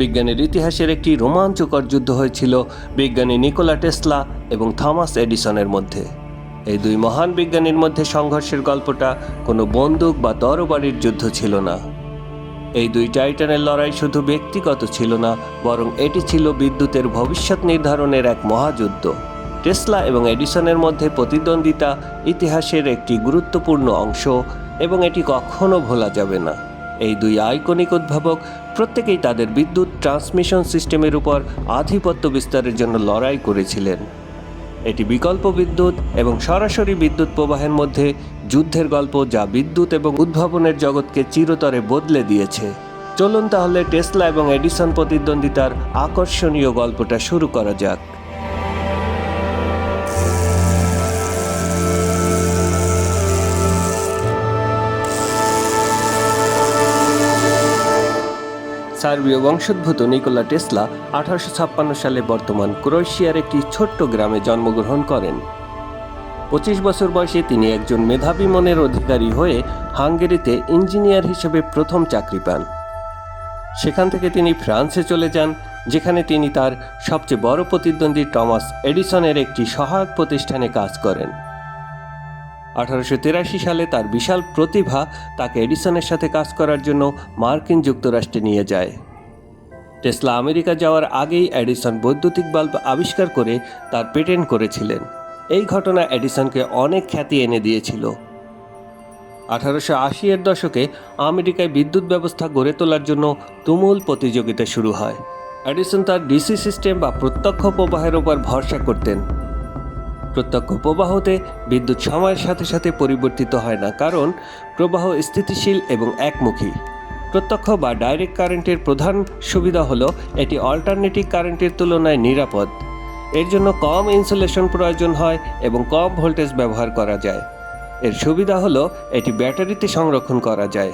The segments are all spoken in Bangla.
বিজ্ঞানের ইতিহাসের একটি রোমাঞ্চকর যুদ্ধ হয়েছিল বিজ্ঞানী নিকোলা টেসলা এবং থমাস এডিসনের মধ্যে। এই দুই মহান বিজ্ঞানীর মধ্যে সংঘর্ষের গল্পটা কোনো বন্দুক বা তরবারির যুদ্ধ ছিল না। এই দুই টাইটানের লড়াই শুধু ব্যক্তিগত ছিল না, বরং এটি ছিল বিদ্যুতের ভবিষ্যৎ নির্ধারণের এক মহাযুদ্ধ। টেসলা এবং এডিসনের মধ্যে প্রতিদ্বন্দ্বিতা ইতিহাসের একটি গুরুত্বপূর্ণ অংশ এবং এটি কখনো ভোলা যাবে না। এই দুই আইকনিক উদ্ভাবক প্রত্যেকেই তাদের বিদ্যুৎ ট্রান্সমিশন সিস্টেমের উপর আধিপত্য বিস্তারের জন্য লড়াই করেছিলেন। এটি বিকল্প বিদ্যুৎ এবং সরাসরি বিদ্যুৎ প্রবাহের মধ্যে যুদ্ধের গল্প যা বিদ্যুৎ এবং উদ্ভাবনের জগৎকে চিরতরে বদলে দিয়েছে। চলুন তাহলে টেসলা এবং এডিসন প্রতিদ্বন্দ্বিতার আকর্ষণীয় গল্পটা শুরু করা যাক। সার্বীয় বংশোদ্ভূত নিকোলা টেসলা আঠারোশো ছাপ্পান্ন সালে বর্তমান ক্রোয়েশিয়ার একটি ছোট্ট গ্রামে জন্মগ্রহণ করেন। পঁচিশ বছর বয়সে তিনি একজন মেধাবী মনের অধিকারী হয়ে হাঙ্গেরিতে ইঞ্জিনিয়ার হিসেবে প্রথম চাকরি পান। সেখান থেকে তিনি ফ্রান্সে চলে যান, যেখানে তিনি তার সবচেয়ে বড় প্রতিদ্বন্দ্বী টমাস এডিসনের একটি সহায়ক প্রতিষ্ঠানে কাজ করেন। আঠারোশো তিরাশি সালে তার বিশাল প্রতিভা তাকে এডিসনের সাথে কাজ করার জন্য মার্কিন যুক্তরাষ্ট্রে নিয়ে যায়। টেসলা আমেরিকা যাওয়ার আগেই এডিসন বৈদ্যুতিক বাল্ব আবিষ্কার করে তার পেটেন্ট করেছিলেন। এই ঘটনা এডিসনকে অনেক খ্যাতি এনে দিয়েছিল। আঠারোশো আশি এর দশকে আমেরিকায় বিদ্যুৎ ব্যবস্থা গড়ে তোলার জন্য তুমুল প্রতিযোগিতা শুরু হয়। এডিসন তার ডিসি সিস্টেম বা প্রত্যক্ষ প্রবাহের ওপর ভরসা করতেন। প্রত্যক্ষ প্রবাহতে বিদ্যুৎ সময়ের সাথে সাথে পরিবর্তিত হয় না, কারণ প্রবাহ স্থিতিশীল এবং একমুখী। প্রত্যক্ষ বা ডাইরেক্ট কারেন্টের প্রধান সুবিধা হলো এটি অল্টারনেটিভ কারেন্টের তুলনায় নিরাপদ। এর জন্য কম ইনসুলেশন প্রয়োজন হয় এবং কম ভোল্টেজ ব্যবহার করা যায়। এর সুবিধা হলো এটি ব্যাটারিতে সংরক্ষণ করা যায়।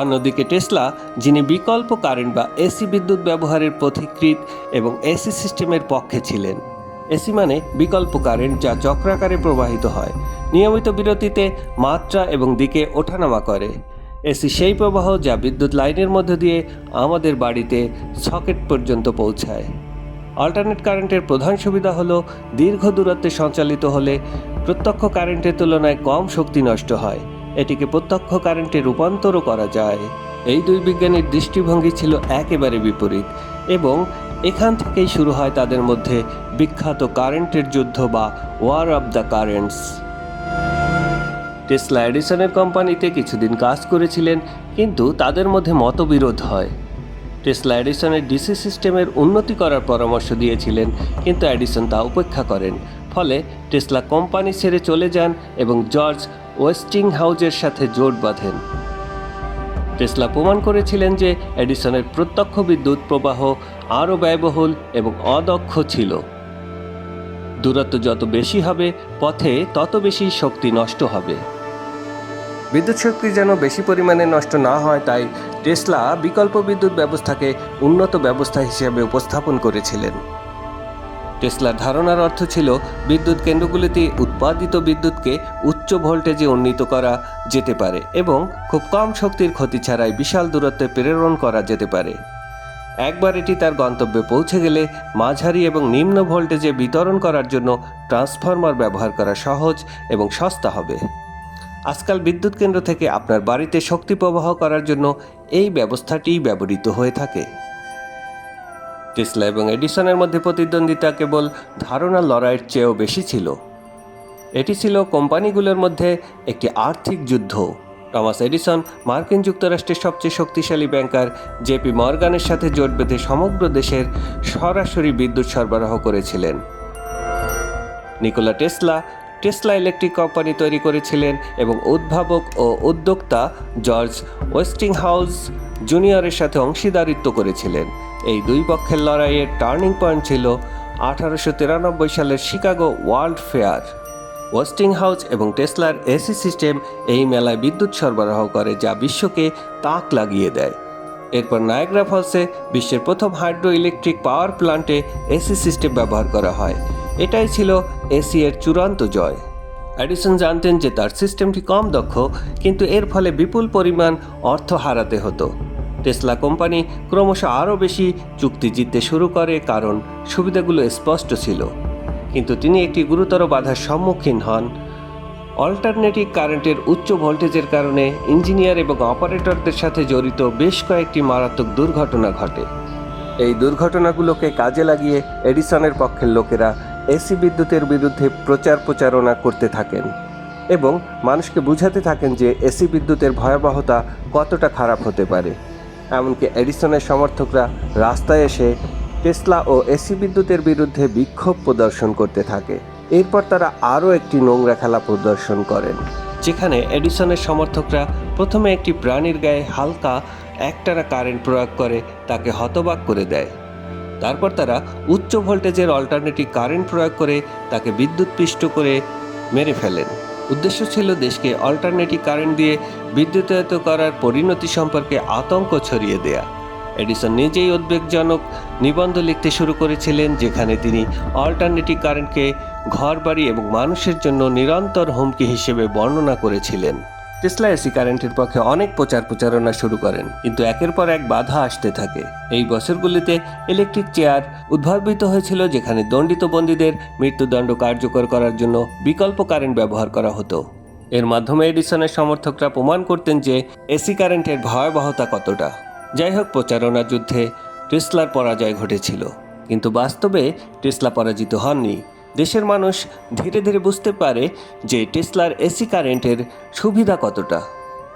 অন্যদিকে টেসলা, যিনি বিকল্প কারেন্ট বা এসি বিদ্যুৎ ব্যবহারের পথিকৃৎ এবং এসি সিস্টেমের পক্ষে ছিলেন। এসি মানে বিকল্প কারেন্ট যা চক্রাকারে প্রবাহিত হয়। নিয়মিত বিরতিতে মাত্রা এবং দিকে ওঠানামা করে। এসি সেই প্রবাহ যা বিদ্যুৎ লাইনের মধ্য দিয়ে আমাদের বাড়িতে সকেট পর্যন্ত পৌঁছায়। অল্টারনেট কারেন্টের প্রধান সুবিধা হলো দীর্ঘ দূরত্বে সঞ্চালিত হলে প্রত্যক্ষ কারেন্টের তুলনায় কম শক্তি নষ্ট হয়। এটিকে প্রত্যক্ষ কারেন্টে রূপান্তরও করা যায়। এই দুই বিজ্ঞানীর দৃষ্টিভঙ্গি ছিল একেবারে বিপরীত এবং এখান থেকেই শুরু হয় তাদের মধ্যে বিখ্যাত কারেন্টের যুদ্ধ বা war of the currents Tesla এডিসনের কোম্পানিতে কিছুদিন কাজ করেছিলেন, কিন্তু তাদের মধ্যে মতবিরোধ হয়। টেসলা এডিসনের ডিসি সিস্টেমের উন্নতি করার পরামর্শ দিয়েছিলেন, কিন্তু এডিসন তা উপেক্ষা করেন। ফলে টেসলা কোম্পানি ছেড়ে চলে যান এবং জর্জ ওয়েস্টিং হাউজের সাথে জোট বাঁধেন। টেসলা প্রমাণ করেছিলেন যে এডিসনের প্রত্যক্ষ বিদ্যুৎ প্রবাহ আরও ব্যয়বহুল এবং অদক্ষ ছিল। দূরত্ব যত বেশি হবে, পথে তত বেশি শক্তি নষ্ট হবে। বিদ্যুৎ শক্তি যেন বেশি পরিমাণে নষ্ট না হয়, তাই টেসলা বিকল্প বিদ্যুৎ ব্যবস্থাকে উন্নত ব্যবস্থা হিসেবে উপস্থাপন করেছিলেন। টেসলার ধারণার অর্থ ছিল বিদ্যুৎ কেন্দ্রগুলিতে উৎপাদিত বিদ্যুৎকে উচ্চ ভোল্টেজে উন্নীত করা যেতে পারে এবং খুব কম শক্তির ক্ষতি ছাড়াই বিশাল দূরত্বে প্রেরণ করা যেতে পারে। একবার এটি তার গন্তব্যে পৌঁছে গেলে মাঝারি এবং নিম্ন ভোল্টেজে বিতরণ করার জন্য ট্রান্সফরমার ব্যবহার করা সহজ এবং সস্তা হবে। আজকাল বিদ্যুৎ কেন্দ্র থেকে আপনার বাড়িতে শক্তি প্রবাহ করার জন্য এই ব্যবস্থাটিই ব্যবহৃত হয়ে থাকে। টেসলা এবং এডিসনের মধ্যে প্রতিদ্বন্দ্বিতা কেবল ধারণা লড়াইয়ের চেয়েও বেশি ছিল। এটি ছিল কোম্পানিগুলোর মধ্যে একটি আর্থিক যুদ্ধ। টমাস এডিসন, মার্কিন যুক্তরাষ্ট্রের সবচেয়ে শক্তিশালী ব্যাংকার জেপি মর্গানের সাথে জোট বেঁধে সমগ্র দেশের সরাসরি বিদ্যুৎ সরবরাহ করেছিলেন। Nikola Tesla Tesla electric company তৈরি করেছিলেন এবং উদ্ভাবক ও উদ্যোক্তা জর্জ ওয়েস্টিং ওয়েস্টিংহাউস জুনিয়রের সাথে অংশীদারিত্ব করেছিলেন। এই দুই পক্ষের লড়াইয়ের টার্নিং পয়েন্ট ছিল আঠারোশো তিরানব্বই সালের Chicago world fair. Westinghouse এবং টেসলার এসি সিস্টেম এই মেলায় বিদ্যুৎ সরবরাহ করে যা বিশ্বকে তাক লাগিয়ে দেয়। এরপর নায়াগ্রা ফলসে বিশ্বের প্রথম হাইড্রো ইলেকট্রিক পাওয়ার প্ল্যান্টে এসি সিস্টেম ব্যবহার করা হয়। এটাই ছিল এসি এর চূড়ান্ত জয়। অ্যাডিসন জানতেন যে তার সিস্টেমটি কম দক্ষ, কিন্তু এর ফলে বিপুল পরিমাণ অর্থ হারাতে হতো। টেসলা কোম্পানি ক্রমশ আরও বেশি চুক্তি জিততে শুরু করে কারণ সুবিধাগুলো স্পষ্ট ছিল। কিন্তু তিনি একটি গুরুতর বাধার সম্মুখীন হন। অল্টারনেটিভ কারেন্টের উচ্চ ভোল্টেজের কারণে ইঞ্জিনিয়ার এবং অপারেটরদের সাথে জড়িত বেশ কয়েকটি মারাত্মক দুর্ঘটনা ঘটে। এই দুর্ঘটনাগুলোকে কাজে লাগিয়ে এডিসনের পক্ষের লোকেরা এসি বিদ্যুতের বিরুদ্ধে প্রচার প্রচারণা করতে থাকেন এবং মানুষকে বুঝাতে থাকেন যে এসি বিদ্যুতের ভয়াবহতা কতটা খারাপ হতে পারে। এমনকি এডিসনের সমর্থকরা রাস্তায় এসে টেসলা ও এসি বিদ্যুতের বিরুদ্ধে বিক্ষোভ প্রদর্শন করতে থাকে। এরপর তারা আরও একটি নোংরা খেলা প্রদর্শন করেন। যেখানে এডিসনের সমর্থকরা প্রথমে একটি প্রাণীর গায়ে হালকা একটানা কারেন্ট প্রয়োগ করে তাকে হতবাক করে দেয়। তারপর তারা উচ্চ ভোল্টেজের অল্টারনেটিভ কারেন্ট প্রয়োগ করে তাকে বিদ্যুৎ পিষ্ট করে মেরে ফেলেন। উদ্দেশ্য ছিল দেশকে অল্টারনেটিভ কারেন্ট দিয়ে বিদ্যুতায়িত করার পরিণতি সম্পর্কে আতঙ্ক ছড়িয়ে দেয়া। এডিসন নিজেই উদ্বেগজনক নিবন্ধ লিখতে শুরু করেছিলেন, যেখানে তিনি অল্টারনেটিভ কারেন্টকে ঘরবাড়ি এবং মানুষের জন্য নিরন্তর হুমকি হিসেবে বর্ণনা করেছিলেন। টেসলা এসি কারেন্টের পক্ষে অনেক প্রচার প্রচারণা শুরু করেন, কিন্তু একের পর এক বাধা আসতে থাকে। এই বছরগুলিতে ইলেকট্রিক চেয়ার উদ্ভাবিত হয়েছিল যেখানে দণ্ডিত বন্দীদের মৃত্যুদণ্ড কার্যকর করার জন্য বিকল্প কারেন্ট ব্যবহার করা হতো। এর মাধ্যমে এডিসনের সমর্থকরা প্রমাণ করতেন যে এসি কারেন্টের ভয়াবহতা কতটা। যাই হোক, প্রচারণা যুদ্ধে টেসলার পরাজয় ঘটেছিল, কিন্তু বাস্তবে টেসলা পরাজিত হননি। দেশের মানুষ ধীরে ধীরে বুঝতে পারে যে টেসলার এসি কারেন্টের সুবিধা কতটা।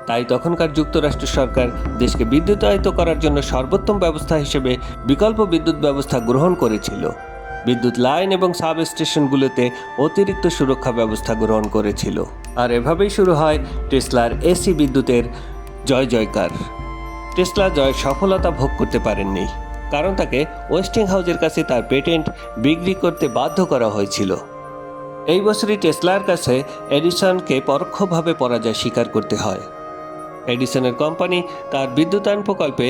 তাই তখনকার যুক্তরাষ্ট্র সরকার দেশকে বিদ্যুতায়িত করার জন্য সর্বোত্তম ব্যবস্থা হিসেবে বিকল্প বিদ্যুৎ ব্যবস্থা গ্রহণ করেছিল। বিদ্যুৎ লাইন এবং সাব স্টেশনগুলোতে অতিরিক্ত সুরক্ষা ব্যবস্থা গ্রহণ করেছিল। আর এভাবেই শুরু হয় টেসলার এসি বিদ্যুতের জয় জয়কার টেসলা জয় সফলতা ভোগ করতে পারেননি। কারণ তাকে ওয়েস্টিং হাউজের কাছে তার পেটেন্ট বিক্রি করতে বাধ্য করা হয়েছিল। এই বছরই টেসলার কাছে এডিসনকে পরোক্ষভাবে পরাজয় স্বীকার করতে হয়। এডিসনের কোম্পানি তার বিদ্যুতায়ন প্রকল্পে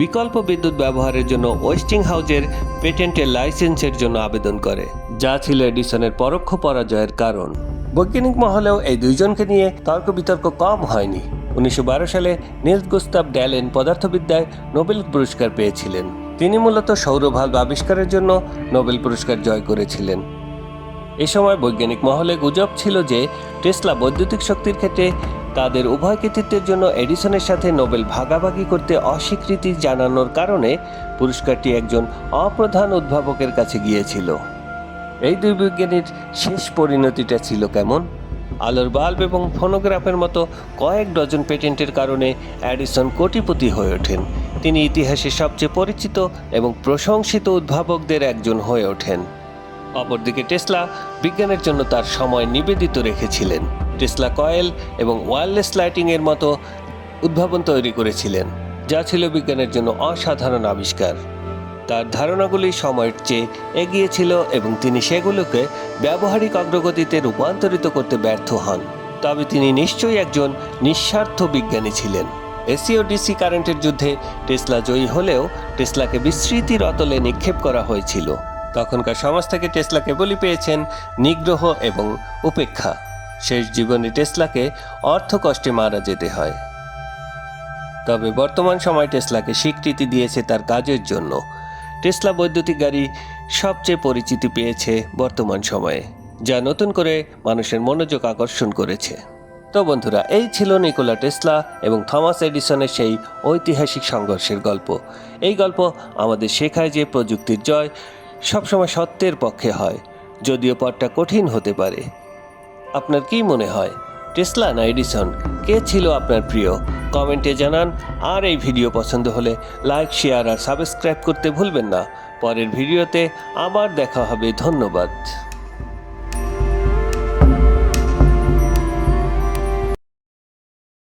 বিকল্প বিদ্যুৎ ব্যবহারের জন্য ওয়েস্টিং হাউজের পেটেন্টের লাইসেন্সের জন্য আবেদন করে, যা ছিল এডিসনের পরোক্ষ পরাজয়ের কারণ। বৈজ্ঞানিক মহলেও এই দুইজনকে নিয়ে তর্ক বিতর্ক কম হয়নি। উনিশশো বারো সালে নীল গুস্তাব ড্যালেন পদার্থবিদ্যায় নোবেল পুরস্কার পেয়েছিলেন। তিনি মূলত সৌরভাল্ব আবিষ্কারের জন্য নোবেল পুরস্কার জয় করেছিলেন। এ সময় বৈজ্ঞানিক মহলে গুজব ছিল যে, টেসলা বৈদ্যুতিক শক্তির ক্ষেত্রে তাদের উভয় কৃতিত্বের জন্য এডিসনের সাথে নোবেল ভাগাভাগি করতে অস্বীকৃতি জানানোর কারণে পুরস্কারটি একজন অপ্রধান উদ্ভাবকের কাছে গিয়েছিল। এই দুই বিজ্ঞানীর শেষ পরিণতিটা ছিল কেমন? আলোর বাল্ব এবং ফোনোগ্রাফের মতো কয়েক ডজন পেটেন্টের কারণে অ্যাডিসন কোটিপতি হয়ে ওঠেন। তিনি ইতিহাসে সবচেয়ে পরিচিত এবং প্রশংসিত উদ্ভাবকদের একজন হয়ে ওঠেন। অপরদিকে টেসলা বিজ্ঞানের জন্য তার সময় নিবেদিত রেখেছিলেন। টেসলা কয়েল এবং ওয়্যারলেস লাইটিংয়ের মতো উদ্ভাবন তৈরি করেছিলেন, যা ছিল বিজ্ঞানের জন্য অসাধারণ আবিষ্কার। তার ধারণাগুলি সময়ের চেয়ে এগিয়ে ছিল এবং তিনি সেগুলোকে ব্যবহারিক অগ্রগতিতে রূপান্তরিত করতে ব্যর্থ হন। তবে তিনি নিশ্চয়ই একজন নিঃস্বার্থ বিজ্ঞানী ছিলেন। এসি ও ডিসি কারেন্টের যুদ্ধে টেসলা জয়ী হলেও টেসলাকে বিস্মৃতির অতলে নিক্ষেপ করা হয়েছিল। তখনকার সমাজ থেকে টেসলা কেবলই পেয়েছেন নিগ্রহ এবং উপেক্ষা। শেষ জীবনে টেসলাকে অর্থকষ্টে মারা যেতে হয়। তবে বর্তমান সময় টেসলাকে স্বীকৃতি দিয়েছে তার কাজের জন্য। টেসলা বৈদ্যুতিক গাড়ি সবচেয়ে পরিচিতি পেয়েছে বর্তমান সময়ে, যা নতুন করে মানুষের মনোযোগ আকর্ষণ করেছে। তো বন্ধুরা, এই ছিল নিকোলা টেসলা এবং থমাস এডিসনের সেই ঐতিহাসিক সংঘর্ষের গল্প। এই গল্প আমাদের শেখায় যে প্রযুক্তির জয় সবসময় সত্যের পক্ষে হয়, যদিও পথটা কঠিন হতে পারে। আপনার কি মনে হয়? টেসলা না এডিসন? কে ছিল আপনার প্রিয়? কমেন্টে জানান। আর এই ভিডিও পছন্দ হলে লাইক, শেয়ার আর সাবস্ক্রাইব করতে ভুলবেন না। পরের ভিডিওতে আবার দেখা হবে। ধন্যবাদ।